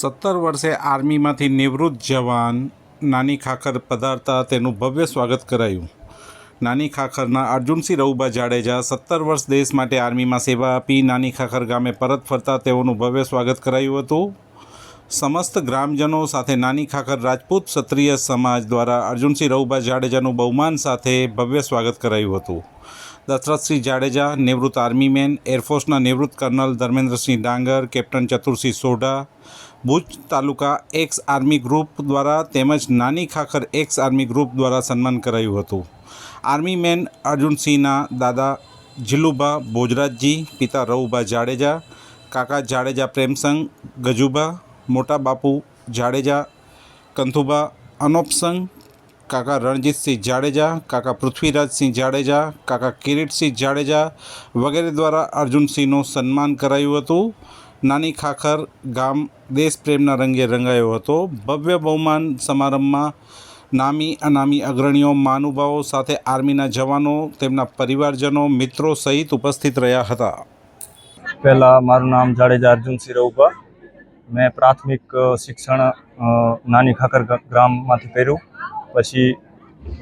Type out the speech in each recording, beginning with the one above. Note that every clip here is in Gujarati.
સત્તર વર્ષે આર્મીમાંથી નિવૃત્ત જવાન નાની ખાખર પધારતા તેનું ભવ્ય સ્વાગત કરાયું. નાની ખાખરના અર્જુનસિંહ રવુભા જાડેજા સત્તર વર્ષ દેશ માટે આર્મીમાં સેવા આપી નાની ખાખર ગામે પરત ફરતા તેઓનું ભવ્ય સ્વાગત કરાયું હતું. સમસ્ત ગ્રામજનો સાથે નાની ખાખર રાજપૂત ક્ષત્રિય સમાજ દ્વારા અર્જુનસિંહ રવુભા જાડેજાનું બહુમાન સાથે ભવ્ય સ્વાગત કરાયું હતું. દશરથસિંહ જાડેજા, નિવૃત્ત આર્મીમેન, એરફોર્સના નિવૃત્ત colonel Dharmendrasinh Dangar, captain Chatursinh Sodha Bhuj taluka ex army group દ્વારા તેમજ નાની ખાખર એક્સ આર્મી ગ્રુપ દ્વારા સન્માન કરાયું હતું. આર્મી મેન અર્જુનસિંહના દાદા જીલુભા ભોજરાજજી, પિતા રવુભા જાડેજા, કાકા જાડેજા પ્રેમસંગ ગજુભા, મોટા બાપુ જાડેજા, કંથુભા અનોપસંગ કાકા રણજીતસિંહ જાડેજા, કાકા પૃથ્વીરાજસિંહ જાડેજા, કાકા કિરીટસિંહ જાડેજા વગેરે દ્વારા અર્જુનસિંહનું સન્માન કરાયું હતું. નાની ખાખર ગામ દેશપ્રેમના રંગે રંગાયો હતો. ભવ્ય બહુમાન સમારંભમાં નામી અનામી અગ્રણીઓ, મહાનુભાવો સાથે આર્મીના જવાનો, તેમના પરિવારજનો, મિત્રો સહિત ઉપસ્થિત રહ્યા હતા. પહેલાં મારું નામ જાડેજા અર્જુનસિંહ રવુભા મેં પ્રાથમિક શિક્ષણ નાની ખાખર ગ્રામમાંથી કર્યું. પછી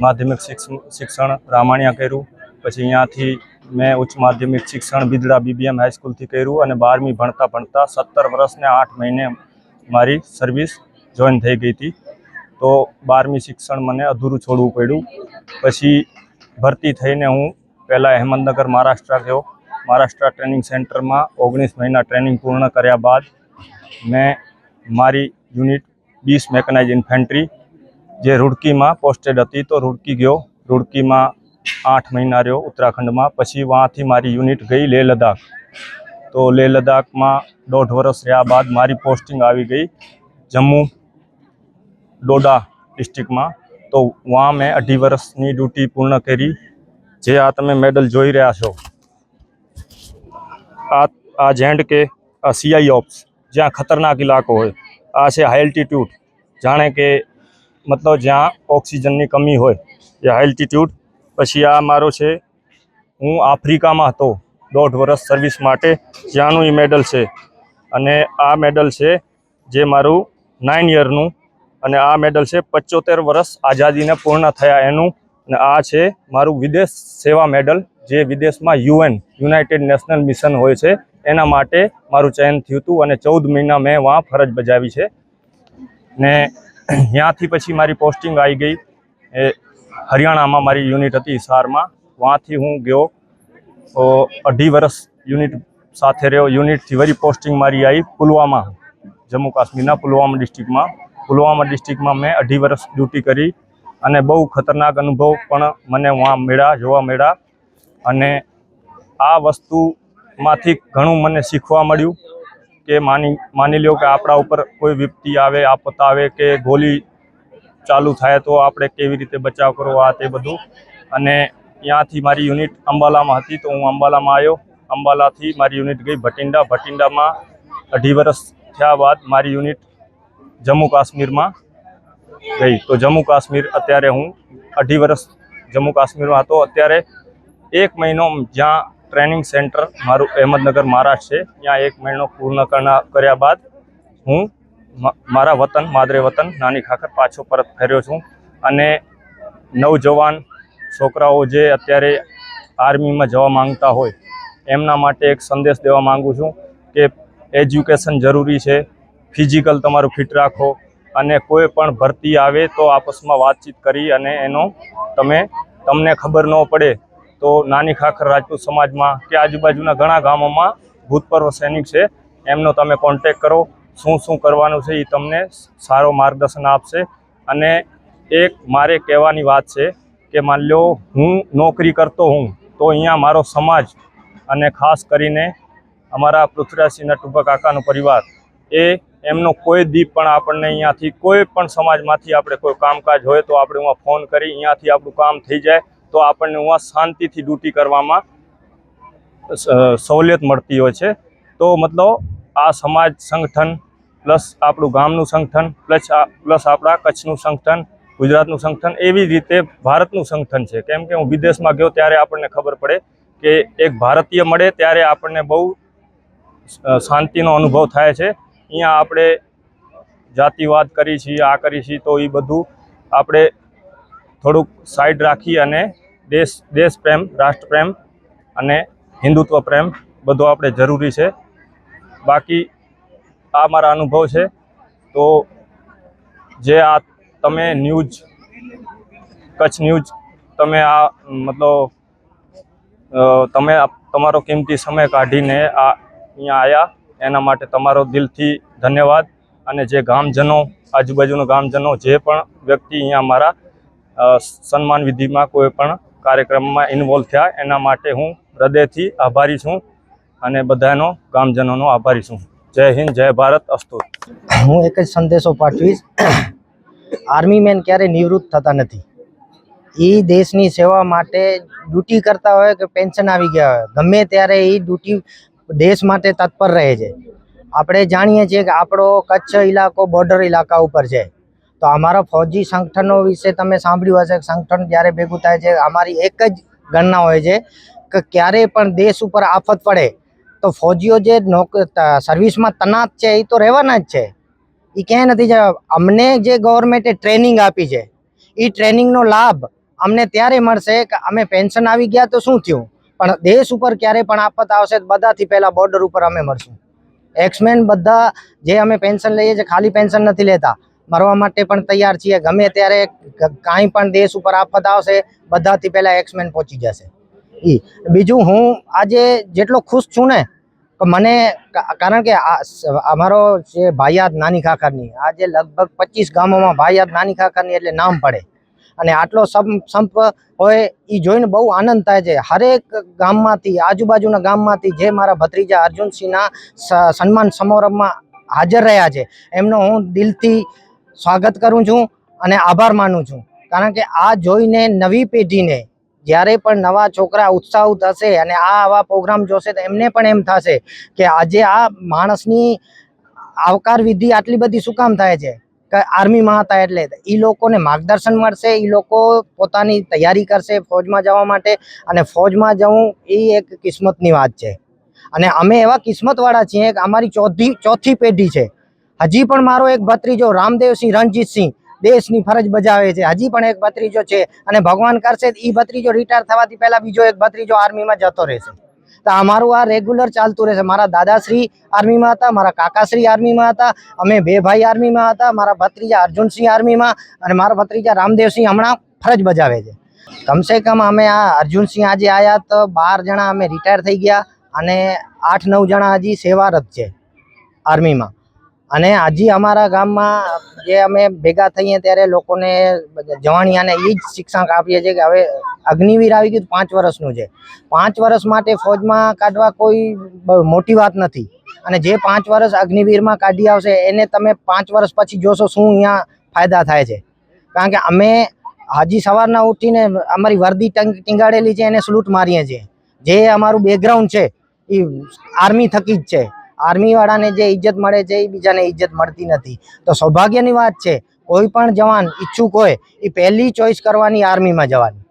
માધ્યમિક શિક્ષ- શિક્ષણ રામાણિયા કર્યું. પછી અહીંયાથી મેં ઉચ્ચ માધ્યમિક શિક્ષણ બિદડા બીબીએમ હાઈસ્કૂલથી કર્યું અને બારમી ભણતા ભણતા સત્તર વર્ષને આઠ મહિને મારી સર્વિસ જોઈન થઈ ગઈ હતી. તો બારમી શિક્ષણ મને અધૂરું છોડવું પડ્યું. પછી ભરતી થઈને હું પહેલાં અહેમદનગર મહારાષ્ટ્ર ગયો. મહારાષ્ટ્ર ટ્રેનિંગ સેન્ટરમાં ઓગણીસ મહિના ટ્રેનિંગ પૂર્ણ કર્યા બાદ મેં મારી યુનિટ બીસ મેકનાઇઝ ઇન્ફેન્ટ્રી જે રૂડકીમાં પોસ્ટેડ હતી, તો રૂડકી ગયો. રૂડકીમાં આઠ મહિના રહ્યો ઉત્તરાખંડમાં. પછી વાંથી મારી યુનિટ ગઈ લેહ લદ્દાખ. તો લેહ લદ્દાખમાં દોઢ વર્ષ રહ્યા બાદ મારી પોસ્ટિંગ આવી ગઈ જમ્મુ ડોડા ડિસ્ટ્રિક્ટમાં. તો વहाँ મેં અઢી વર્ષની ડ્યુટી પૂર્ણ કરી. જે આ તમે મેડલ જોઈ રહ્યા છો. આ આ જેન્ડ કે આ સીઆઈ ઓપ્સ જ્યાં ખતરનાક ઇલાકો હોય. આ છે હાઈ એલ્ટિટ્યૂડ જાણે કે મતલબ જ્યાં ઓક્સિજનની કમી હોય, એ હાઈ એલ્ટિટ્યૂડ પછી આ મારો છે. હું આફ્રિકામાં હતો. દોઢ વર્ષ સર્વિસ માટે જ્યાંનું એ મેડલ છે. અને આ મેડલ છે જે મારું નાઇન યરનું અને આ મેડલ છે પચોતેર વર્ષ આઝાદીને પૂર્ણ થયા એનું. અને આ છે મારું વિદેશ સેવા મેડલ જે વિદેશમાં યુએન યુનાઇટેડ નેશનલ મિશન હોય છે. એના માટે મારું ચયન થયું હતું અને ચૌદ મહિના મેં વहाँ ફરજ બજાવી છે. ને ત્યાંથી પછી મારી પોસ્ટિંગ આવી ગઈ. એ હરિયાણામાં મારી યુનિટ હતી હિસારમાં. વहाँથી હું ગયો. તો અઢી વર્ષ યુનિટ સાથે રહ્યો. યુનિટથી વરી પોસ્ટિંગ મારી આવી પુલવામા, જમ્મુ કાશ્મીરના પુલવામા ડિસ્ટ્રિક્ટમાં. પુલવામા ડિસ્ટ્રિક્ટમાં મેં અઢી વર્ષ ડ્યુટી કરી અને બહુ ખતરનાક અનુભવ પણ મને વાં મળ્યા, જોવા મળ્યા. અને આ વસ્તુમાંથી ઘણું મને શીખવા મળ્યું કે માની માની લ્યો કે આપણા ઉપર કોઈ વિપત્તિ આવે, આપત આવે કે ગોલી ચાલુ થાય તો આપણે કેવી રીતે બચાવ કરવો આ તે બધું. અને ત્યાંથી મારી યુનિટ અંબાલામાં હતી તો હું અંબાલામાં આવ્યો. અંબાલાથી મારી યુનિટ ગઈ ભટિંડા. ભટિંડામાં અઢી વર્ષ થયા બાદ મારી યુનિટ જમ્મુ કાશ્મીરમાં ગઈ. તો જમ્મુ કાશ્મીર અત્યારે હું અઢી વર્ષ જમ્મુ કાશ્મીરમાં હતો. અત્યારે એક મહિનો જ્યાં ટ્રેનિંગ સેન્ટર મારું અહેમદનગર મહારાષ્ટ્ર છે, ત્યાં એક મહિનો પૂર્ણ કર્યા બાદ હું મારા વતન, માદરે વતન, નાની ખાખર પાછો પરત ફર્યો છું. અને નવજવાન છોકરાઓ જે અત્યારે આર્મીમાં જવા માંગતા હોય, એમના માટે એક સંદેશ દેવા માંગુ છું કે એજ્યુકેશન જરૂરી છે, ફિઝિકલ તમારું ફિટ રાખો અને કોઈ પણ ભરતી આવે તો આપસમાં વાતચીત કરી અને એનો તમે, તમને ખબર ન પડે તો નાની ખાખર રાજપૂત સમાજમાં કે આજુબાજુના ઘણા ગામોમાં ભૂતપૂર્વ સૈનિક છે, એમનો તમે કોન્ટેક કરો. શું શું કરવાનું છે એ તમને સારો માર્ગદર્શન આપશે. અને એક મારે કહેવાની વાત છે કે માની લો હું નોકરી કરતો હું, તો અહીંયા મારો સમાજ અને ખાસ કરીને અમારા પૃથ્વીરાજસિંહના ટુંબા કાકાનો પરિવાર, એ એમનો કોઈ દીપ પણ આપણને અહીંયાથી કોઈ પણ સમાજમાંથી આપણે કોઈ કામકાજ હોય તો આપણે અહીંયા ફોન કરી અહીંયાથી આપણું કામ થઈ જાય, તો આપણને હું શાંતિથી ડ્યુટી કરવામાં સહુલિયત મળતી હોય છે. તો મતલબ આ સમાજ સંગઠન પ્લસ આપણું ગામનું સંગઠન, પ્લસ પ્લસ આપણા કચ્છનું સંગઠન, ગુજરાતનું સંગઠન, એવી રીતે ભારતનું સંગઠન છે. કેમ કે હું વિદેશમાં ગયો ત્યારે આપણને ખબર પડે કે એક ભારતીય મળે ત્યારે આપણને બહુ શાંતિનો અનુભવ થાય છે. અહીંયા આપણે જાતિવાદ કરી છીએ, આ કરી છીએ, તો એ બધું આપણે થોડુંક સાઈડ રાખી અને દેશ દેશ પ્રેમ રાષ્ટ્ર પ્રેમ અને હિન્દુત્વ પ્રેમ બધો આપણે જરૂરી છે. બાકી આ મારા અનુભવ છે. તો જે આ તમે ન્યૂઝ, કચ્છ ન્યૂઝ તમે આ, મતલબ તમે તમારો કિંમતી સમય કાઢીને આ અહીંયા આવ્યા એના માટે તમારો દિલથી ધન્યવાદ. અને જે ગામજનો, આજુબાજુના ગામજનો જે પણ વ્યક્તિ અહીંયા મારા સન્માન વિધિમાં કોઈ પણ કાર્યક્રમમાં ઇન્વોલ્વ થયા, એના માટે હું હૃદયથી આભારી છું. અને બધાનો, ગામજનોનો આભારી છું. જય હિન્દ, જય ભારત અસ્તુ હું એક જ સંદેશો પાઠવીશ. આર્મી મેન ક્યારેય નિવૃત્ત થતા નથી. એ દેશની સેવા માટે ડ્યુટી કરતા હોય કે પેન્શન આવી ગયા હોય. ગમે ત્યારે એ ડ્યુટી દેશ માટે તત્પર રહે છે. આપણે જાણીએ છીએ કે આપણો કચ્છ ઇલાકો બોર્ડર ઇલાકા ઉપર છે. તો અમારા ફૌજી સંગઠનો વિશે તમે સાંભળ્યું હશે સંગઠન જ્યારે ભેગું થાય છે, અમારી એક જ ગણના હોય છે કે ક્યારેય પણ દેશ ઉપર આફત પડે તો ફોજીઓ જે સર્વિસમાં તનાત છે એ તો રહેવાના જ છે. એ ક્યાંય નથી જવા. અમને જે ગવર્મેન્ટે ટ્રેનિંગ આપી છે એ ટ્રેનિંગનો લાભ અમને ત્યારે મળશે કે અમે પેન્શન આવી ગયા તો શું થયું? પણ દેશ ઉપર ક્યારે પણ આફત આવશે બધાથી પહેલાં બોર્ડર ઉપર અમે મળશું. એક્સમેન બધા જે અમે પેન્શન લઈએ છીએ, ખાલી પેન્શન નથી લેતા. મરવા માટે પણ તૈયાર છીએ. ગમે ત્યારે કાંઈ પણ દેશ ઉપર આફત આવશે, બધાથી પહેલાં એક્સમેન પહોંચી જશે. એ બીજું હું આજે જેટલો ખુશ છું ને મને કારણ કે અમારો જે ભાયાદ નાની ખાખરની આજે લગભગ પચીસ ગામોમાં ભાયાદ નાની ખાખરની એટલે નામ પડે. અને આટલો સંપ હોય એ જોઈને બહુ આનંદ થાય છે. હરેક ગામમાંથી, આજુબાજુના ગામમાંથી જે મારા ભત્રીજા અર્જુનસિંહના સન્માન સમારંભમાં હાજર રહ્યા છે, એમનો હું દિલથી સ્વાગત કરું છું અને આભાર માનું છું. કારણ કે આ જોઈને નવી પેઢીને જ્યારે પણ નવા છોકરા ઉત્સાહ થશે અને આ આવા પ્રોગ્રામ જોશે તો એમને પણ એમ થશે કે આજે આ માણસની આવકાર વિધિ આટલી બધી શું કામ થાય છે? કે આર્મીમાં હતા એટલે એ લોકોને માર્ગદર્શન મળશે એ લોકો પોતાની તૈયારી કરશે ફૌજમાં જવા માટે અને ફૌજમાં જવું એ એક કિસ્મતની વાત છે. અને અમે એવા કિસ્મતવાળા છીએ કે અમારી ચોથી ચોથી પેઢી છે. હજી પણ મારો એક ભત્રીજો રામદેવસિંહ રણજીતસિંહ દેશની ફરજ બજાવે છે. હજી પણ એક ભત્રીજો છે અને ભગવાન કરશે એ ભત્રીજો રિટાયર થવાથી પહેલા બીજો એક ભત્રીજો આર્મીમાં જતો રહેશે. તો અમારું આ રેગ્યુલર ચાલતું રહેશે. મારા દાદાશ્રી આર્મીમાં હતા, મારા કાકાશ્રી આર્મીમાં હતા, અમે બે ભાઈ આર્મીમાં હતા, મારા ભત્રીજા અર્જુનસિંહ આર્મીમાં અને મારા ભત્રીજા રામદેવસિંહ હમણાં ફરજ બજાવે છે. કમસે કમ અમે આ અર્જુનસિંહ આજે આવ્યા તો બાર જણા અમે રિટાયર થઈ ગયા અને આઠ નવ જણા હજી સેવારત છે આર્મીમાં. અને હજી અમારા ગામમાં જે અમે ભેગા થઈએ ત્યારે લોકોને જવાણિયાને એ જ શિક્ષણ આપીએ છીએ કે હવે અગ્નિવીર આવી ગયું પાંચ વર્ષનું છે. પાંચ વર્ષ માટે ફોજમાં કાઢવા કોઈ મોટી વાત નથી. અને જે પાંચ વર્ષ અગ્નિવીરમાં કાઢી આવશે, એને તમે પાંચ વર્ષ પછી જોશો શું અહીંયા ફાયદા થાય છે. કારણ કે અમે હજી સવારના ઉઠીને અમારી વર્દી ટીંગાડેલી છે, એને સલૂટ મારીએ છીએ. જે અમારું બેકગ્રાઉન્ડ છે એ આર્મી થકી જ છે. આર્મીવાળાને જે ઇજ્જત મળે છે એ બીજાને ઇજ્જત મળતી નથી. તો સૌભાગ્યની વાત છે, કોઈ પણ જવાન ઈચ્છુક હોય એ પહેલી ચોઈસ કરવાની આર્મીમાં જવાની.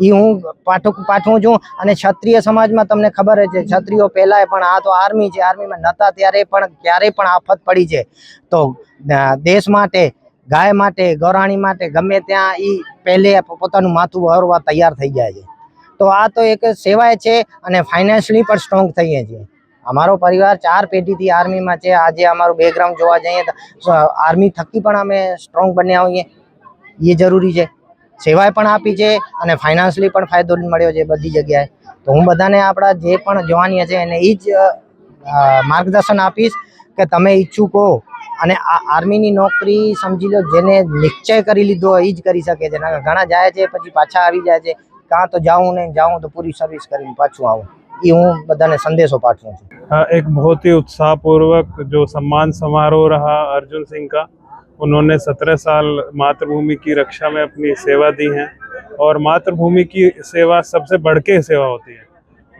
એ હું પાઠું પાઠવું છું અને ક્ષત્રિય સમાજમાં તમને ખબર છે, ક્ષત્રિયો પહેલાંય પણ આ તો આર્મી છે, આર્મીમાં નહોતા ત્યારે પણ ક્યારેય પણ આફત પડી છે. તો દેશ માટે, ગાય માટે, ગૌરાણી માટે ગમે ત્યાં એ પહેલે પોતાનું માથું વહરવા તૈયાર થઈ જાય છે. તો આ તો એક સેવાય છે અને ફાઇનાન્શિયલી પણ સ્ટ્રોંગ થઈએ છીએ. અમારો પરિવાર ચાર પેઢીથી આર્મીમાં છે. આજે અમારું બેકગ્રાઉન્ડ જોવા જઈએ તો આર્મી થકી પણ અમે સ્ટ્રોંગ બન્યા હોઈએ. એ જરૂરી છે. સેવાય પણ આપી છે અને ફાઇનાન્શિયલી પણ ફાયદો મળ્યો છે બધી જગ્યાએ. તો હું બધાને આપણા જે પણ જોવાની છે એને એ જ માર્ગદર્શન આપીશ કે તમે ઈચ્છુકો અને આ આર્મીની નોકરી સમજી લો, જેને નિશ્ચય કરી લીધો એ જ કરી શકે છે. ઘણા જાય છે, પછી પાછા આવી જાય છે. કાં તો જાઉં ને જાઉં તો પૂરી સર્વિસ કરીને પાછું આવું. એ હું બધાને સંદેશો પાઠવું છું. एक बहुत ही उत्साहपूर्वक जो सम्मान समारोह रहा अर्जुन सिंह का, उन्होंने सत्रह साल मातृभूमि की रक्षा में अपनी सेवा दी है और मातृभूमि की सेवा सबसे बढ़ के सेवा होती है।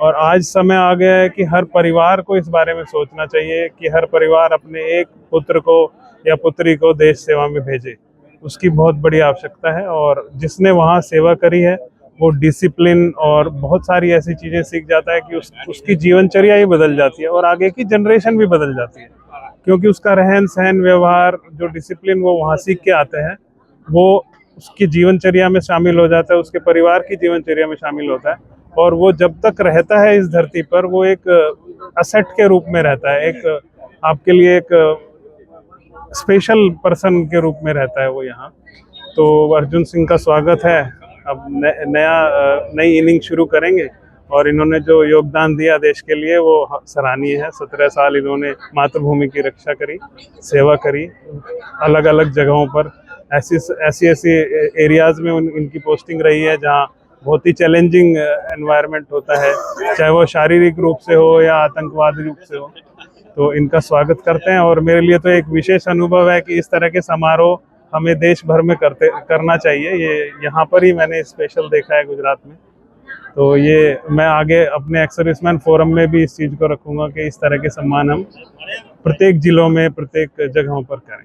और आज समय आ गया है कि हर परिवार को इस बारे में सोचना चाहिए कि हर परिवार अपने एक पुत्र को या पुत्री को देश सेवा में भेजे। उसकी बहुत बड़ी आवश्यकता है और जिसने वहाँ सेवा करी है वो डिसिप्लिन और बहुत सारी ऐसी चीज़ें सीख जाता है कि उस, उसकी जीवनचर्या ही बदल जाती है और आगे की जनरेशन भी बदल जाती है। क्योंकि उसका रहन सहन, व्यवहार, जो डिसिप्लिन वो वहाँ सीख के आते हैं, वो उसकी जीवनचर्या में शामिल हो जाता है, उसके परिवार की जीवनचर्या में शामिल होता है और वो जब तक रहता है इस धरती पर, वो एक असेट के रूप में रहता है, एक आपके लिए एक स्पेशल पर्सन के रूप में रहता है वो यहाँ। तो अर्जुन सिंह का स्वागत है। अब न- नया नई इनिंग शुरू करेंगे। और इन्होंने जो योगदान दिया देश के लिए वो सराहनीय है। सत्रह साल इन्होंने मातृभूमि की रक्षा करी सेवा करी अलग अलग जगहों पर। ऐसी ऐसी ऐसी एरियाज़ में उन, इनकी पोस्टिंग रही है जहाँ बहुत ही चैलेंजिंग एनवायरनमेंट होता है। चाहे वो शारीरिक रूप से हो या आतंकवाद रूप से हो। तो इनका स्वागत करते हैं। और मेरे लिए तो एक विशेष अनुभव है कि इस तरह के समारोह हमें देश भर में करते, करना चाहिए। ये यहाँ पर ही मैंने स्पेशल देखा है गुजरात में। तो ये मैं आगे अपने एक्सर्विसमैन फोरम में भी इस चीज़ को रखूँगा कि इस तरह के सम्मान हम प्रत्येक जिलों में, प्रत्येक जगहों पर करें।